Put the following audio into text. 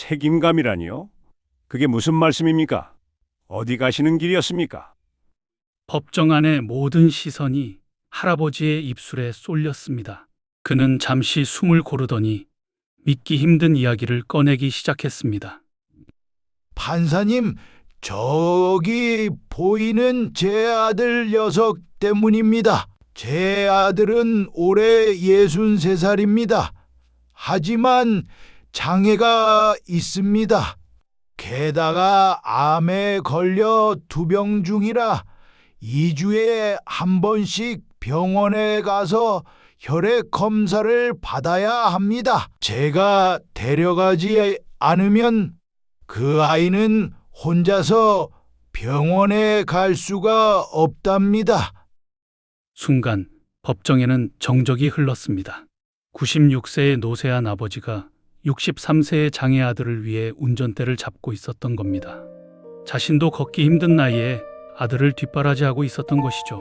책임감이라니요? 그게 무슨 말씀입니까? 어디 가시는 길이었습니까? 법정 안의 모든 시선이 할아버지의 입술에 쏠렸습니다. 그는 잠시 숨을 고르더니 믿기 힘든 이야기를 꺼내기 시작했습니다. 판사님, 저기 보이는 제 아들 녀석 때문입니다. 제 아들은 올해 63살입니다. 하지만 장애가 있습니다. 게다가 암에 걸려 투병 중이라 2주에 한 번씩 병원에 가서 혈액 검사를 받아야 합니다. 제가 데려가지 않으면 그 아이는 혼자서 병원에 갈 수가 없답니다. 순간 법정에는 정적이 흘렀습니다. 96세의 노쇠한 아버지가 63세의 장애 아들을 위해 운전대를 잡고 있었던 겁니다. 자신도 걷기 힘든 나이에 아들을 뒷바라지하고 있었던 것이죠.